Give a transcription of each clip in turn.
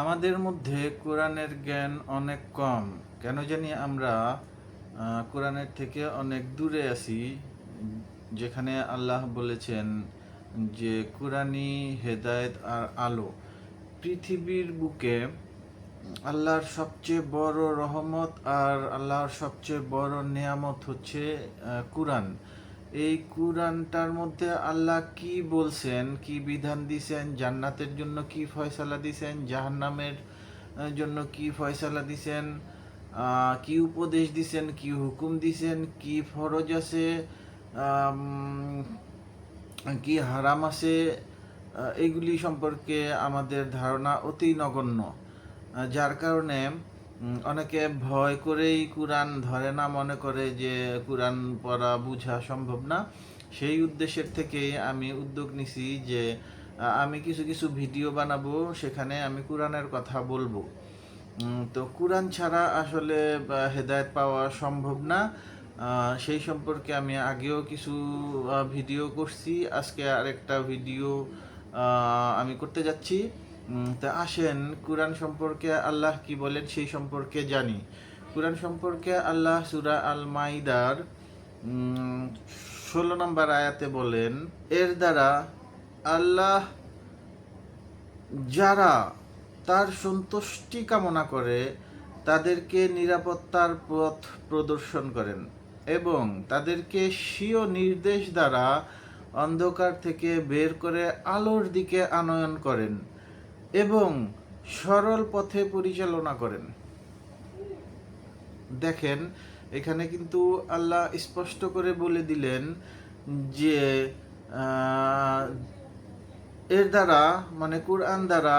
আমাদের মধ্যে কোরআনের জ্ঞান অনেক কম। কেন জানি আমরা কোরআনের থেকে অনেক দূরে আছি, যেখানে আল্লাহ বলেছেন যে কোরআনই হেদায়েত আর আলো। পৃথিবীর বুকে আল্লাহর সবচেয়ে বড় রহমত আর আল্লাহর সবচেয়ে বড় নেয়ামত হচ্ছে কোরআন। এই কোরআনটার মধ্যে আল্লাহ কি বলছেন কি বিধান দিছেন জান্নাতের জন্য কি ফয়সালা দিছেন জাহান্নামের জন্য কি ফয়সালা দিছেন কি উপদেশ দিছেন কি হুকুম দিছেন কি ফরজ আছে কি হারাম আছে আহ, এইগুলি সম্পর্কে আমাদের ধারণা অতি নগণ্য। যার কারণে অনেকে ভয় করেই কোরআন ধরে না, মনে করে যে কোরআন পড়া বোঝা সম্ভব না। সেই উদ্দেশ্যের থেকেই আমি উদ্যোগ নিছি যে আমি কিছু কিছু ভিডিও বানাবো, সেখানে আমি কোরআনের কথা বলব। তো কোরআন ছাড়া আসলে হেদায়েত পাওয়া সম্ভব না। সেই সম্পর্কে আমি আগেও কিছু ভিডিও করছি। আজকে আরেকটা ভিডিও আমি করতে যাচ্ছি। তা আসেন, কোরআন সম্পর্কে আল্লাহ কি বলেন সেই সম্পর্কে জানি। কোরআন সম্পর্কে আল্লাহ সুরা আল মাইদার ষোলো নম্বর আয়াতে বলেন, এর দ্বারা আল্লাহ যারা তার সন্তুষ্টি কামনা করে, তাদেরকে নিরাপত্তার পথ প্রদর্শন করেন এবং তাদেরকে স্বীয় নির্দেশ দ্বারা অন্ধকার থেকে বের করে আলোর দিকে আনয়ন করেন। এবং সরল পথে পরিচালনা করেন। দেখেন, এখানে কিন্তু আল্লাহ স্পষ্ট করে বলে দিলেন যে এর দ্বারা মানে কোরআন দ্বারা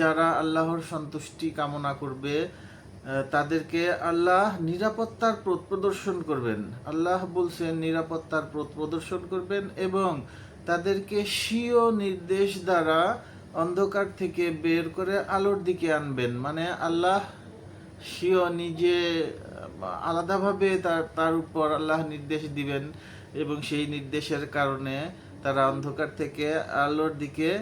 যারা আল্লাহর সন্তুষ্টি কামনা করবে তাদেরকে আল্লাহ নিরাপত্তার পথ প্রদর্শন করবেন। আল্লাহ বলছেন, নিরাপত্তার পথ প্রদর্শন করবেন এবং তাদেরকে স্বীয় নির্দেশ দ্বারা অন্ধকার থেকে বের করে আলোর দিকে আনবেন। মানে আল্লাহ স্বীয় নিজে, আলাদাভাবে তার তার উপর আল্লাহ নির্দেশ দিবেন এবং সেই নির্দেশের কারণে তারা অন্ধকার থেকে আলোর দিকে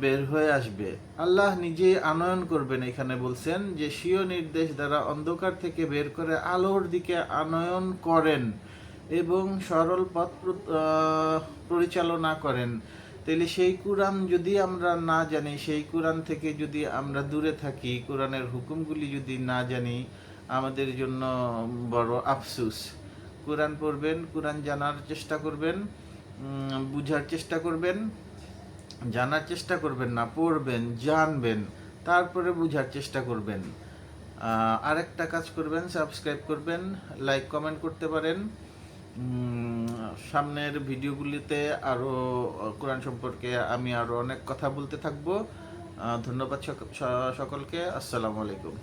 বের হয়ে আসবে। আল্লাহ নিজেই আনয়ন করবেন এখানে বলছেন যে, স্বীয় নির্দেশ দ্বারা অন্ধকার থেকে বের করে আলোর দিকে আনয়ন করেন এবং সরল পথ প্র- পরিচালনা করেন। তাহলে সেই কোরআন যদি আমরা না জানি, সেই কোরআন থেকে যদি আমরা দূরে থাকি, কোরআনের হুকুমগুলি যদি না জানি, আমাদের জন্য বড় আফসুস। কোরআন পড়বেন, কোরআন জানার চেষ্টা করবেন বুঝার চেষ্টা করবেন, জানার চেষ্টা করবেন না, পড়বেন, জানবেন, তারপরে বুঝার চেষ্টা করবেন। আরেকটা কাজ করবেন, সাবস্ক্রাইব করবেন, লাইক, কমেন্ট করতে পারেন। সামনের ভিডিওগুলিতে আরও কোরআন সম্পর্কে আমি আরও অনেক কথা বলতে থাকব। ধন্যবাদ সকলকে। আসসালামু আলাইকুম।